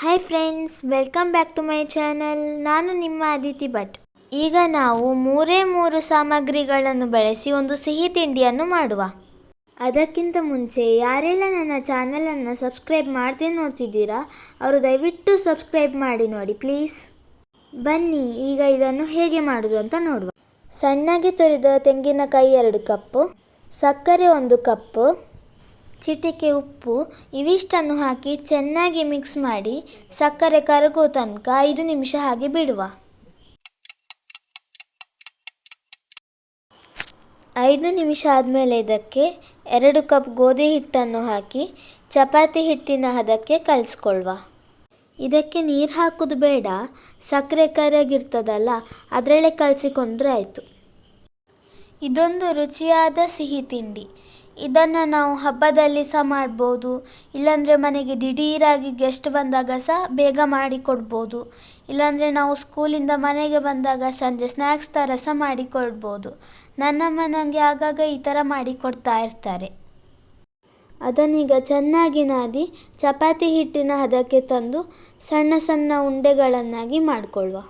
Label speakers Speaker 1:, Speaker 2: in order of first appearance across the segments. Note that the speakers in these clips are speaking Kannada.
Speaker 1: Hi friends welcome back to my channel ನಾನು ನಿಮ್ಮ ಅದಿತಿ ಭಟ್ ಈಗ ನಾವು ಮೂರೇ ಮೂರು ಸಾಮಗ್ರಿಗಳನ್ನು ಬಳಸಿ ಒಂದು ಸಿಹಿ ತಿಂಡಿಯನ್ನು ಮಾಡುವ. ಅದಕ್ಕಿಂತ ಮುಂಚೆ ಯಾರೆಲ್ಲ ನನ್ನ ಚಾನಲನ್ನು ಸಬ್ಸ್ಕ್ರೈಬ್ ಮಾಡದೆ ನೋಡ್ತಿದ್ದೀರಾ, ಅವರು ದಯವಿಟ್ಟು ಸಬ್ಸ್ಕ್ರೈಬ್ ಮಾಡಿ ನೋಡಿ ಪ್ಲೀಸ್ ಬನ್ನಿ, ಈಗ ಇದನ್ನು ಹೇಗೆ ಮಾಡೋದು ಅಂತ ನೋಡುವ. ಸಣ್ಣಗೆ ತುರಿದ ತೆಂಗಿನಕಾಯಿ ಎರಡು ಕಪ್ಪು, ಸಕ್ಕರೆ ಒಂದು ಕಪ್ಪು ಚಿಟಿಕೆ ಉಪ್ಪು ಇವಿಷ್ಟನ್ನು ಹಾಕಿ ಚೆನ್ನಾಗಿ ಮಿಕ್ಸ್ ಮಾಡಿ ಸಕ್ಕರೆ ಕರಗೋ ತನಕ ಐದು ನಿಮಿಷ ಹಾಗೆ ಬಿಡುವ. ಐದು ನಿಮಿಷ ಆದಮೇಲೆ ಇದಕ್ಕೆ ಎರಡು ಕಪ್ ಗೋಧಿ ಹಿಟ್ಟನ್ನು ಹಾಕಿ ಚಪಾತಿ ಹಿಟ್ಟಿನ ಹದಕ್ಕೆ ಕಲಿಸ್ಕೊಳ್ವ ಇದಕ್ಕೆ ನೀರು ಹಾಕೋದು ಬೇಡ, ಸಕ್ಕರೆ ಕರಗಿರ್ತದಲ್ಲ ಅದರಲ್ಲೇ ಕಲಸಿಕೊಂಡ್ರೆ ಆಯಿತು. ಇದೊಂದು ರುಚಿಯಾದ ಸಿಹಿ ತಿಂಡಿ. ಇದನ್ನು ನಾವು ಹಬ್ಬದಲ್ಲಿ ಸಹ ಮಾಡ್ಬೋದು. ಇಲ್ಲಾಂದರೆ ಮನೆಗೆ ದಿಢೀರಾಗಿ ಗೆಸ್ಟ್ ಬಂದಾಗ ಸಹ ಬೇಗ ಮಾಡಿ ಕೊಡ್ಬೋದು. ಇಲ್ಲಾಂದರೆ ನಾವು ಸ್ಕೂಲಿಂದ ಮನೆಗೆ ಬಂದಾಗ ಸಂಜೆ ಸ್ನ್ಯಾಕ್ಸ್ ಥರ ಸಹ ಮಾಡಿ ಕೊಡ್ಬೋದು. ನನ್ನಮ್ಮ ನನಗೆ ಆಗಾಗ ಈ ಥರ ಮಾಡಿ ಕೊಡ್ತಾ ಇರ್ತಾರೆ. ಅದನ್ನೀಗ ಚೆನ್ನಾಗಿ ನಾದಿ ಚಪಾತಿ ಹಿಟ್ಟಿನ ಹದಕ್ಕೆ ತಂದು ಸಣ್ಣ ಸಣ್ಣ ಉಂಡೆಗಳನ್ನಾಗಿ ಮಾಡಿಕೊಳ್ಳುವ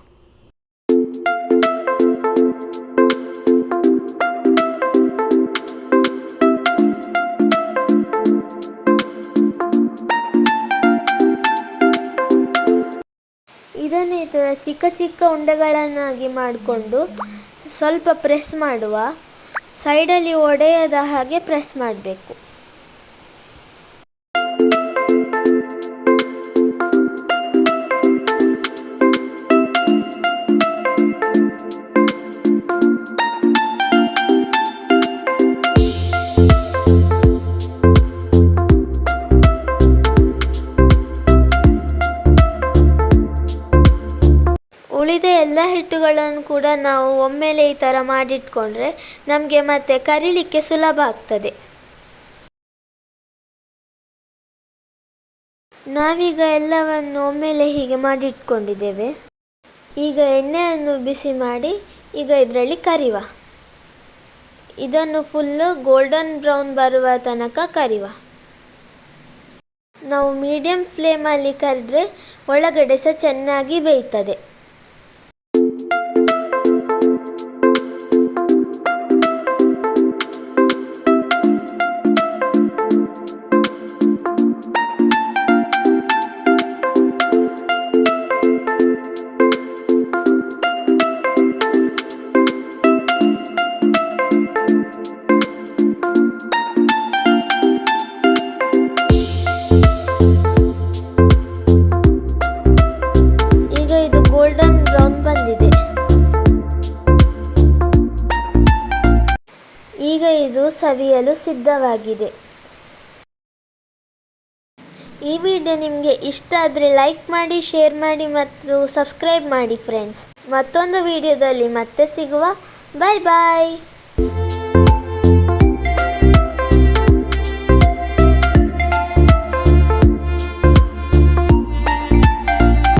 Speaker 1: ಇದನ್ನು ಈ ಥರ ಚಿಕ್ಕ ಚಿಕ್ಕ ಉಂಡೆಗಳನ್ನಾಗಿ ಮಾಡಿಕೊಂಡು ಸ್ವಲ್ಪ ಪ್ರೆಸ್ ಮಾಡುವ. ಸೈಡಲ್ಲಿ ಒಡೆಯದ ಹಾಗೆ ಪ್ರೆಸ್ ಮಾಡಬೇಕು. ಉಳಿದ ಎಲ್ಲ ಹಿಟ್ಟುಗಳನ್ನು ಕೂಡ ನಾವು ಒಮ್ಮೆಲೆ ಈ ಥರ ಮಾಡಿಟ್ಕೊಂಡ್ರೆ ನಮಗೆ ಮತ್ತೆ ಕರಿಲಿಕ್ಕೆ ಸುಲಭ ಆಗ್ತದೆ. ನಾವೀಗ ಎಲ್ಲವನ್ನು ಒಮ್ಮೆಲೆ ಹೀಗೆ ಮಾಡಿಟ್ಕೊಂಡಿದ್ದೇವೆ. ಈಗ ಎಣ್ಣೆಯನ್ನು ಬಿಸಿ ಮಾಡಿ ಈಗ ಇದರಲ್ಲಿ ಕರಿವ. ಇದನ್ನು ಫುಲ್ಲು ಗೋಲ್ಡನ್ ಬ್ರೌನ್ ಬರುವ ತನಕ ಕರಿವ. ನಾವು ಮೀಡಿಯಂ ಫ್ಲೇಮಲ್ಲಿ ಕರೆದ್ರೆ ಒಳಗಡೆ ಸಹ ಚೆನ್ನಾಗಿ ಬೇಯ್ತದೆ. ಸವಿಯಲು ಸಿದ್ಧವಾಗಿದೆ. ಈ ವಿಡಿಯೋ ನಿಮಗೆ ಇಷ್ಟ ಆದರೆ ಲೈಕ್ ಮಾಡಿ, ಶೇರ್ ಮಾಡಿ ಮತ್ತು ಸಬ್ಸ್ಕ್ರೈಬ್ ಮಾಡಿ ಫ್ರೆಂಡ್ಸ್ ಮತ್ತೊಂದು ವಿಡಿಯೋದಲ್ಲಿ ಮತ್ತೆ ಸಿಗುವ. ಬಾಯ್ ಬಾಯ್